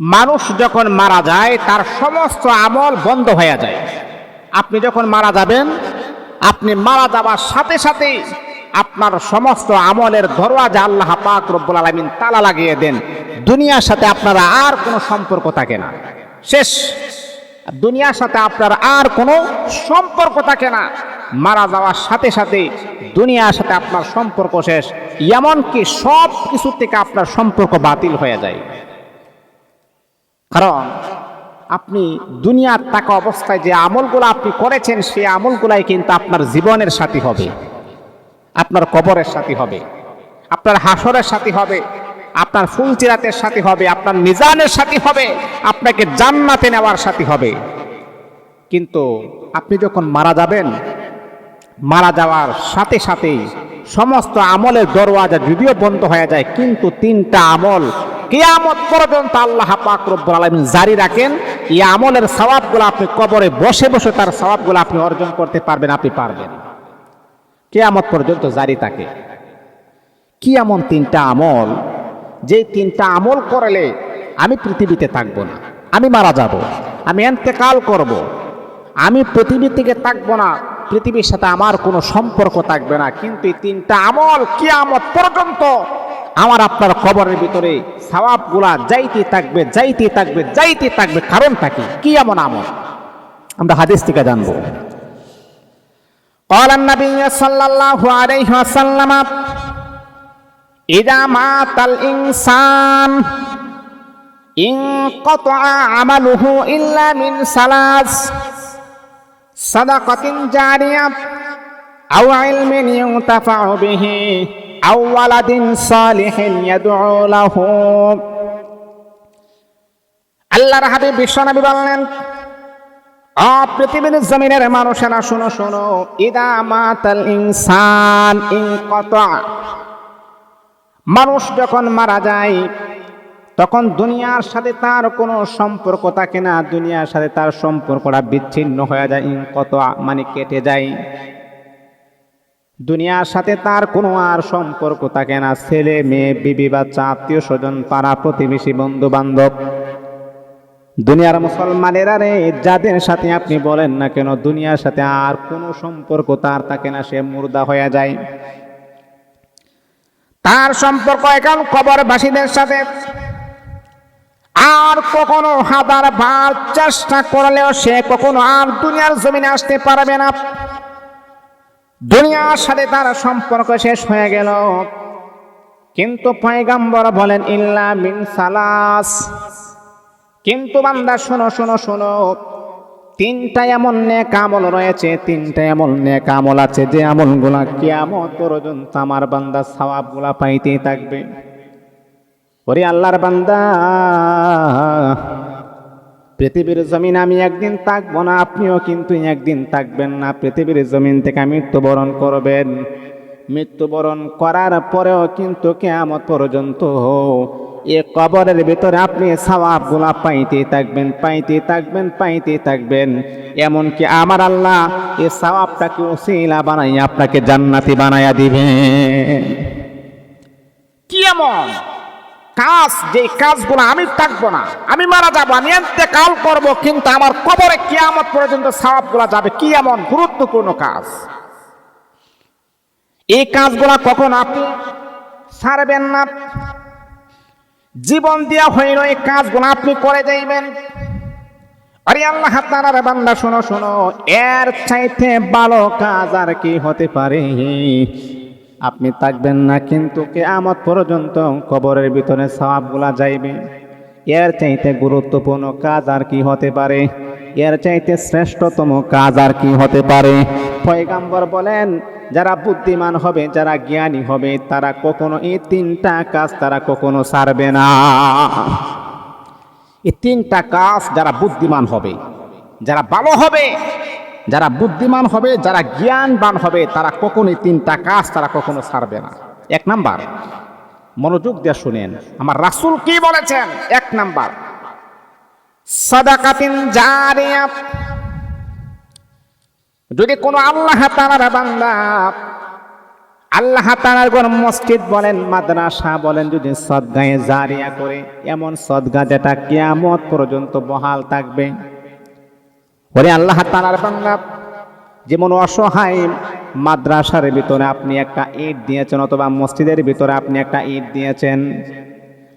মানুষ যখন মারা যায়, তার সমস্ত আমল বন্ধ হয়ে যায়। আপনি যখন মারা যাবেন, আপনি মারা যাওয়ার সাথে সাথে আপনার সমস্ত আমলের দরওয়াজা আল্লাহ পাক রব্বুল আলমিন তালা লাগিয়ে দেন। দুনিয়ার সাথে আপনার আর কোনো সম্পর্ক থাকে না। শেষ। দুনিয়ার সাথে আপনার আর কোনো সম্পর্ক থাকে না। মারা যাওয়ার সাথে সাথে দুনিয়ার সাথে আপনার সম্পর্ক শেষ। এমনকি সব কিছু থেকে আপনার সম্পর্ক বাতিল হয়ে যায়। কারণ আপনি দুনিয়ার থাকা অবস্থায় যে আমলগুলো আপনি করেছেন সেই আমলগুলাই কিন্তু আপনার জীবনের সাথী হবে, আপনার কবরের সাথী হবে, আপনার হাসরের সাথী হবে, আপনার ফুলচিরাতের সাথী হবে, আপনার নিজানের সাথী হবে, আপনাকে জান্নাতে নেওয়ার সাথী হবে। কিন্তু আপনি যখন মারা যাবেন, মারা যাওয়ার সাথে সাথেই সমস্ত আমলের দরওয়াজা যদিও বন্ধ হয়ে যায়, কিন্তু তিনটা আমল কিয়ামত পর্যন্ত আল্লাহ পাক রব্বুল আলামিন জারি রাখেন, এই আমলের সওয়াবগুলো আপনি কবরে বসে বসে তার সওয়াবগুলো আপনি অর্জন করতে পারবেন, আপনি পারবেন কিয়ামত পর্যন্ত জারি থাকে কি এমন তিনটা আমল যে তিনটা আমল করলে আমি পৃথিবীতে থাকব না, আমি মারা যাব, আমি এন্তেকাল করব। আমি পৃথিবী থেকে থাকব না, পৃথিবীর সাথে আমার কোনো সম্পর্ক থাকবে না, কিন্তু এই তিনটা আমল কিয়ামত পর্যন্ত আমার আপনার কবরের ভিতরে সওয়াবগুলা যাইতে থাকবে যাইতে থাকবে যাইতে থাকবে কারণ থাকি কি এমন আমল আমরা হাদিস থেকে জানবো قال النبي صلى الله عليه وسلم إذا مات الإنسان انقطع عمله إلا من ثلاث صدقة جارية أو علم ينتفع به أو ولد صالح يدعو له আল্লাহর হাবিব বিশ্বনবী বললেন আ পৃথিবীর জমিনের মানুষেরা শোনো শোনো ইদা মাতাল ইনসান ইনকতা মানুষ যখন মারা যায় তখন দুনিয়ার সাথে তার কোনো সম্পর্ক থাকে না দুনিয়ার সাথে তার সম্পর্কটা বিচ্ছিন্ন হয়ে যায় কত মানে কেটে যায় দুনিয়ার সাথে তার কোনো আর সম্পর্ক থাকে না। ছেলে, মেয়ে, বিবি, বাচ্চা, আত্মীয় স্বজন, পাড়া, প্রতিবেশী বন্ধু বান্ধব দুনিয়ার মুসলমানেরা রে, যাদের সাথে আপনি বলেন না কেন, দুনিয়ার সাথে আর কোনো সম্পর্ক তার থাকে না, সে মুর্দা হয়ে যায়। তার সম্পর্ক এখন কবরবাসীদের সাথে। আর কখনো হাজার বার চেষ্টা করলেও সে কখনো আর দুনিয়ার জমিনে আসতে পারবে না। দুনিয়ার সাথে তার সম্পর্ক শেষ হয়ে গেল। কিন্তু পয়গাম্বর বলেন, ইল্লা মিন সালাস। কিন্তু বান্দা, শোনো শোনো শোনো, তিনটা এমন নেক আমল রয়েছে, তিনটা এমন নেক আমল আছে, যে আমলগুলা কিয়ামত পর্যন্ত আমার বান্দা সওয়াবগুলা পাইতেই থাকবে। ওরে আল্লাহর বান্দা পৃথিবীর জমিন আমি একদিন থাকব না, আপনিও কিন্তু একদিন থাকবেন না। পৃথিবীর জমিন থেকে মৃত্যুবরণ করবেন। মৃত্যুবরণ করার পরেও কিন্তু কেয়ামত পর্যন্ত এ কবরের ভিতরে আপনি সওয়াবগুলা পাইতে থাকবেন পাইতে থাকবেন পাইতে থাকবেন। এমনকি আমার আল্লাহ এ সওয়াবটাকে ওসিলা বানাই আপনাকে জান্নাতি বানাইয়া দিবেন। কি এমন কাজ যে কাজগুলো আমি থাকব না, আমি মারা যাব, আমি এতে কাল করব, কিন্তু আমার কবরে কিয়ামত পর্যন্ত সওয়াবগুলা যাবে। কি এমন গুরুত্বপূর্ণ কাজ? এই কাজগুলা কখন আপনি ছাড়বেন না? জীবন দেওয়া হইল এই কাজগুলো আপনি করে যাইবেন। আরে আল্লাহ তাআলার বান্দা, শোনো শোনো, এর চাইতে ভালো কাজ আর কি হতে পারে? আপনি থাকবেন না, কিন্তু কে কেয়ামত পর্যন্ত কবরের ভিতরে সওয়াবগুলা যাইবে। এর চাইতে গুরুত্বপূর্ণ কাজ আর কি হতে পারে? এর চাইতে শ্রেষ্ঠতম কাজ আর কি হতে পারে? পয়গাম্বর বলেন, যারা বুদ্ধিমান হবে, যারা জ্ঞানী হবে, তারা কখনো এই তিনটা কাজ তারা কখনো ছাড়বে না। এই তিনটা কাজ যারা বুদ্ধিমান হবে, যারা ভালো হবে যারা বুদ্ধিমান হবে, যারা জ্ঞানবান হবে, তারা কখনো এই তিনটা কাজ তারা কখনো ছাড়বে না। এক নাম্বার, মনোযোগ দিয়ে শুনেন। আমার রাসূল কি বলেছেন? এক নাম্বার, সাদাকাতিন জারিয়া। যদি কোনো আল্লাহ তাআলার বান্দা আল্লাহ তাআলার কোন মসজিদ বলেন, মাদ্রাসা বলেন, যদি সদগায়ে জারিয়া করে, এমন সদগা যেটা কেয়ামত পর্যন্ত বহাল থাকবে। ওরে আল্লাহ তাআলার বান্দা যেমন অসহায় মাদ্রাসার ভিতরে আপনি একটা ইট দিয়েছেন অথবা মসজিদের ভিতরে আপনি একটা ইট দিয়েছেন,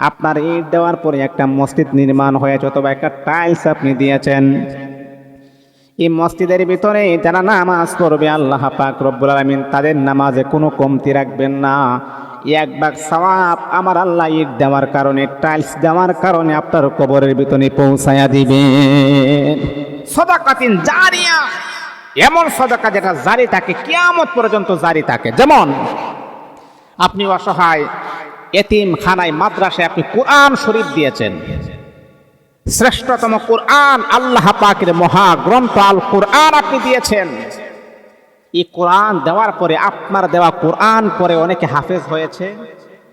আপনার ইট দেওয়ার পরে একটা মসজিদ নির্মাণ হয়েছে অথবা একটা টাইলস আপনি দিয়েছেন, এই মসজিদের ভিতরে যারা নামাজ পড়বে আল্লাহ পাক রব্বুল আলামিন তাদের নামাজে কোনো কমতি রাখবেন না। এক ভাগ সওয়াব আমার আল্লাহ ইট দেওয়ার কারণে, টাইলস দেওয়ার কারণে আপনার কবরের ভিতরে পৌঁছায়া দিবেন। সদাকাতিন জারিয়া। এমন সদাকা যেটা জারি থাকে, কিয়ামত পর্যন্ত জারি থাকে। যেমন, আপনি অসহায় এতিম খানায় মাদ্রাসায় আপনি কোরআন শরীফ দিয়েছেন। শ্রেষ্ঠতম কোরআন আল্লাহ পাকের মহাগ্রন্থ আল কোরআন আপনি দিয়েছেন। এই কোরআন দেওয়ার পরে, আপনার দেওয়া কোরআন পরে অনেকে হাফেজ হয়েছে।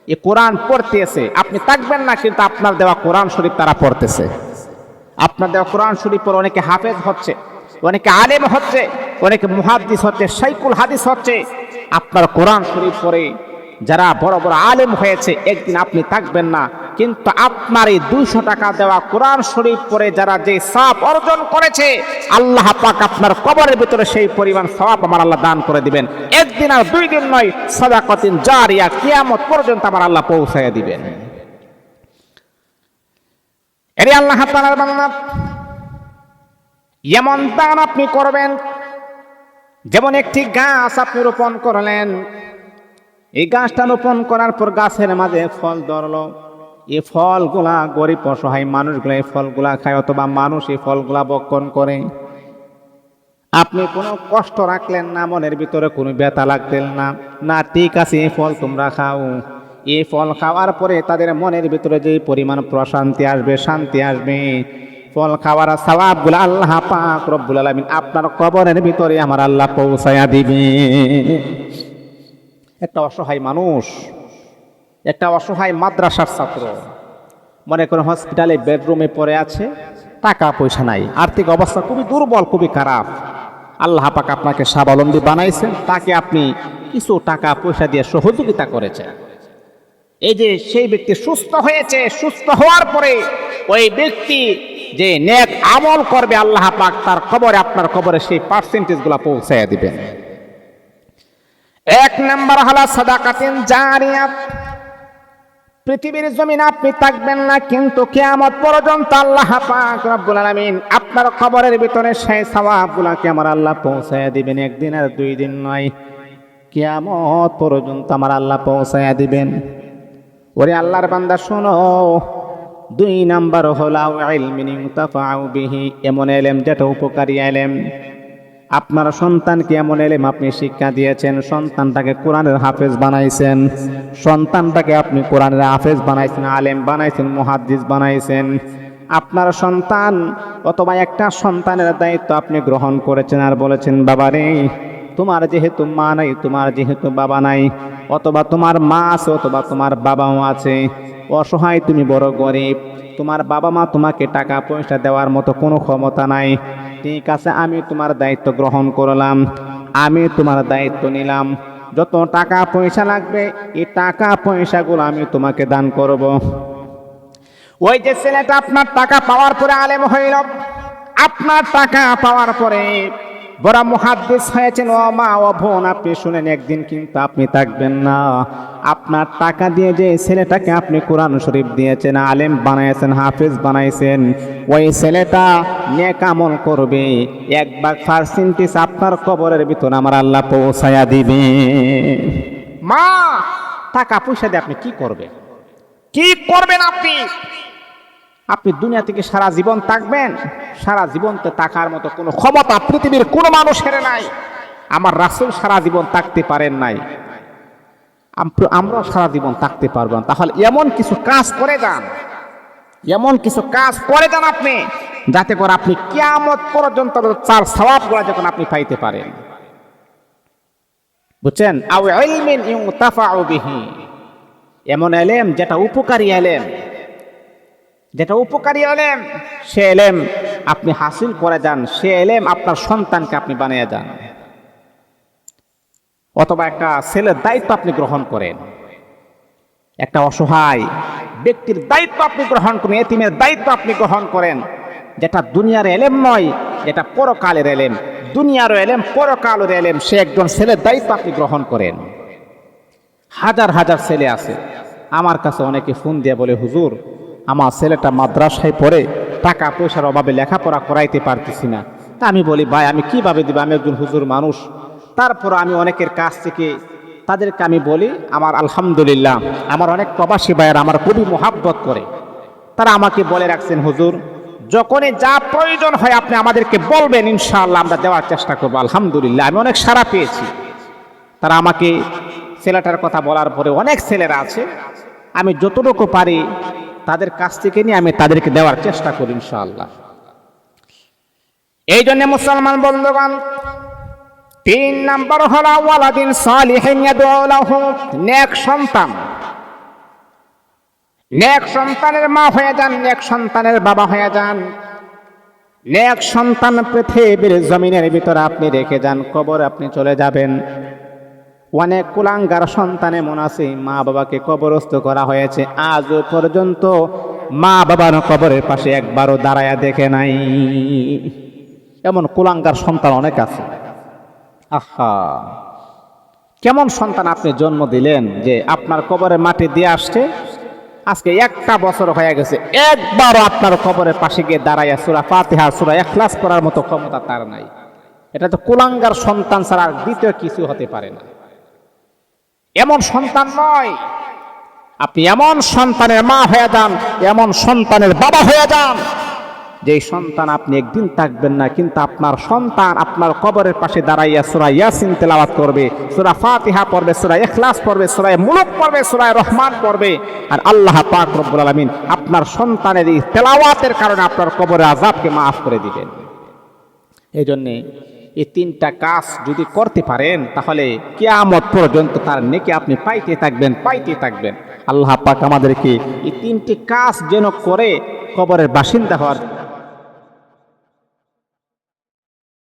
এই কোরআন পড়তেছে। আপনি থাকবেন না, কিন্তু আপনার দেওয়া কোরআন শরীফ তারা পড়তেছে। আপনার দেওয়া কোরআন শরীফ পরে অনেকে হাফেজ হচ্ছে, অনেকে আলেম হচ্ছে, অনেকে মুহাদ্দিস হচ্ছে, সাইকুল হাদিস হচ্ছে। আপনার কোরআন শরীফ পরে যারা বড় বড় আলেম হয়েছে, একদিন আপনি থাকবেন না, কিন্তু আপনার এই দুইশো টাকা দেওয়া কোরআন শরীফ পরে যারা যে সাপ অর্জন করেছে, আল্লাহ পাক আপনার কবরের ভিতরে সেই পরিমাণ সওয়াব আমার আল্লাহ দান করে দিবেন। একদিন আর দুই দিন নয়, সদাকতিন জারিয়া কিয়ামত পর্যন্ত আমার আল্লাহ পৌঁছাইয়া দিবেন। এরে আল্লাহ তাআলার বান্দা, এমন দান আপনি করবেন, যেমন একটি গাছ আপনি রোপণ করলেন। এই গাছটা রোপণ করার পর গাছের মাঝে ফল ধরলো। এই ফলগুলা গরিব অসহায় মানুষগুলা এই ফলগুলা খায় অথবা মানুষ এই ফলগুলা বক্ষণ করে। আপনি কোনো কষ্ট রাখলেন না, মনের ভিতরে কোনো ব্যথা লাগতেন না। না, ঠিক আছে, এই ফল তোমরা খাও। এই ফল খাওয়ার পরে তাদের মনের ভিতরে যে পরিমাণ প্রশান্তি আসবে, শান্তি আসবে। ফল খাওয়ার সওয়াবগুলো আল্লাহ পাক রব্বুল আলামিন আপনার কবরের ভিতরে আমার আল্লাহ পৌঁছায়া দিবে। একটা অসহায় মানুষ, একটা অসহায় মাদ্রাসার ছাত্র, মনে করেন হসপিটালে বেডরুমে পড়ে আছে, টাকা পয়সা নাই, আর্থিক অবস্থা খুবই দুর্বল, খুবই খারাপ। আল্লাহ পাক আপনাকে স্বাবলম্বী বানাইছেন, তাকে আপনি কিছু টাকা পয়সা দিয়ে সহযোগিতা করেছেন। এই যে সেই ব্যক্তি সুস্থ হয়েছে, সুস্থ হওয়ার পরে ওই ব্যক্তি যে নেক আমল করবে, আল্লাহ পাক তার খবরে আপনার খবরে সেই পার্সেন্টেজগুলো পৌঁছায় দিবেন। এক নাম্বার হলো সাদাকাতিন জারিয়াত। পৃথিবীর জমিন আপনি থাকবেন না, কিন্তু কিয়ামত পর্যন্ত আল্লাহ পাক রব্বুল আলামিন আপনার খবরের ভিতরে সেই সওয়াবগুলোকে আমার আল্লাহ পৌঁছায় দিবেন। একদিন আর দুই দিন নয়, কিয়ামত পর্যন্ত আমার আল্লাহ পৌঁছায় দিবেন। ওরে আল্লাহর বান্দা, শোনো। দুই নাম্বার হলো ইলমিন বিহি, এমন এলেম, যেটা উপকারী এলেম। আপনার সন্তানকে এমন এলেম আপনি শিক্ষা দিয়েছেন, সন্তানটাকে কোরআনের হাফেজ বানাইছেন। সন্তানটাকে আপনি কোরআনের হাফেজ বানাইছেন, আলেম বানাইছেন, মুহাদ্দিস বানাইছেন। আপনার সন্তান অথবা একটা সন্তানের দায়িত্ব আপনি গ্রহণ করেছেন আর বলেছেন বাবা রে তোমার যেহেতু মা নাই, তোমার যেহেতু বাবা নাই, অথবা তোমার মা আছে, অথবা তোমার বাবাও আছে, অসহায় তুমি বড় গরিব, তোমার বাবা মা তোমাকে টাকা পয়সা দেওয়ার মতো কোনো ক্ষমতা নাই। ঠিক আছে, আমি তোমার দায়িত্ব গ্রহণ করলাম, আমি তোমার দায়িত্ব নিলাম। যত টাকা পয়সা লাগবে, এই টাকা পয়সাগুলো আমি তোমাকে দান করব। ওই যে ছেলেটা আপনার টাকা পাওয়ার পরে আলেম হইল, আপনার টাকা পাওয়ার পরে বড় মুহাদ্দিস হয়েছেন, ও মা, ও বোন, আপনি শুনেন একদিন কিন্তু আপনি থাকবেন না। আপনার টাকা দিয়ে যে ছেলেটাকে আপনি কোরআন শরীফ দিয়েছেন, আলেম বানাইছেন, হাফিজ বানাইছেন, ওই ছেলেটা নেক আমল করবে। এক ভাগ পার্সেন্টেজ আপনার কবরের ভিতর আমার আল্লাহ পৌঁছায়া দিবে। মা, টাকা পয়সা দিয়ে আপনি কি করবেন? কি করবেন আপনি? আপনি দুনিয়া থেকে সারা জীবন থাকবেন, সারা জীবনতে থাকার মতো কোনো ক্ষমতা পৃথিবীর কোনো মানুষের নাই। আমার রাসুল সারা জীবন থাকতে পারেন নাই। আম- আমরাও সারা জীবন থাকতে পারব না। তাহলে এমন কিছু কাজ করে যান। এমন কিছু কাজ করে যান আপনি, যাতে করে আপনি কিয়ামত পর্যন্ত চার সওয়াবগুলো যখন আপনি পাইতে পারেন। বুঝছেন? আও ইলমিন ইউতাফাউ বিহি। এমন এলেম যেটা উপকারী এলেম। যেটা উপকারী এলেম সে এলেম আপনি হাসিল করে যান, সে এলেম আপনার সন্তানকে আপনি বানিয়ে যান। অথবা একটা ছেলের দায়িত্ব আপনি গ্রহণ করেন। একটা অসহায় ব্যক্তির দায়িত্ব আপনি গ্রহণ করেন, এতিমের দায়িত্ব আপনি গ্রহণ করেন, যেটা দুনিয়ার এলেম নয়, যেটা পরকালের এলেম দুনিয়ার এলেম পরকালের এলেম সে একজন ছেলের দায়িত্ব আপনি গ্রহণ করেন। হাজার হাজার ছেলে আছে। আমার কাছে অনেকে ফোন দিয়ে বলে, হুজুর আমার ছেলেটা মাদ্রাসায় পড়ে টাকা পয়সার অভাবে লেখাপড়া করাইতে পারতেছি না। তা আমি বলি, ভাই, আমি কীভাবে দিব? আমি একজন হুজুর মানুষ। তারপর আমি অনেকের কাছ থেকে তাদেরকে আমি বলি, আমার আলহামদুলিল্লাহ, আমার অনেক প্রবাসী ভাইয়ের আমার খুবই মোহাব্বত করে। তারা আমাকে বলে রাখছেন, হুজুর, যখনই যা প্রয়োজন হয় আপনি আমাদেরকে বলবেন, ইনশাআল্লাহ আমরা দেওয়ার চেষ্টা করব। আলহামদুলিল্লাহ, আমি অনেক সারা পেয়েছি। তারা আমাকে ছেলেটার কথা বলার পরে অনেক ছেলেরা আছে। আমি যতটুকু পারি তাদের কাছ থেকে নিয়ে আমি তাদেরকে দেওয়ার চেষ্টা করি, ইনশাআল্লাহ। এই জন্য মুসলমান বন্ধুগণ, তিন নাম্বার হলো, ওয়ালাদিন সালিহিন নেক সন্তান। নেক সন্তানের মা হয়ে যান, নেক সন্তানের বাবা হয়ে যান। নেক সন্তান পৃথিবীর জমিনের ভিতরে আপনি রেখে যান, কবর আপনি চলে যাবেন। অনেক কুলাঙ্গার সন্তান এমন আছে মা বাবাকে কবরস্থ করা হয়েছে। আজও পর্যন্ত মা বাবার কবরের পাশে একবারও দাঁড়ায়া দেখে নাই। এমন কুলাঙ্গার সন্তান অনেক আছে। আহা! কেমন সন্তান আপনি জন্ম দিলেন যে আপনার কবরের মাটি দিয়ে আসছে? আজকে একটা বছর হয়ে গেছে, একবারও আপনার কবরের পাশে গিয়ে দাঁড়াইয়া সুরা ফাতিহা, সুরা এখলাস করার মতো ক্ষমতা তার নাই। এটা তো কুলাঙ্গার সন্তান ছাড়া আর দ্বিতীয় কিছু হতে পারে না। এমন সন্তান নয়। আপনি এমন সন্তানের মা হয়ে যান, এমন সন্তানের বাবা হয়ে যান। যে সন্তান আপনি একদিন থাকবেন না, কিন্তু আপনার সন্তান আপনার কবরের পাশে দাঁড়াইয়া সুরা ইয়াসিন তেলাওয়াত করবে, সুরা ফাতিহা পড়বে, সুরা এখলাস পড়বে সুরায় মুলুক পড়বে সুরায় রহমান পড়বে। আর আল্লাহ পাক রব্বুল আলামিন আপনার সন্তানের এই তেলাওয়াতের কারণে আপনার কবরের আজাবকে মাফ করে দিবেন। এই জন্যে এই তিনটা কাজ যদি করতে পারেন, তাহলে কেয়ামত পর্যন্ত তার নেকে আপনি পাইতে থাকবেন পাইতে থাকবেন। আল্লাহ পাক আমাদেরকে এই তিনটি কাজ যেন করে কবরের বাসিন্দা হওয়ার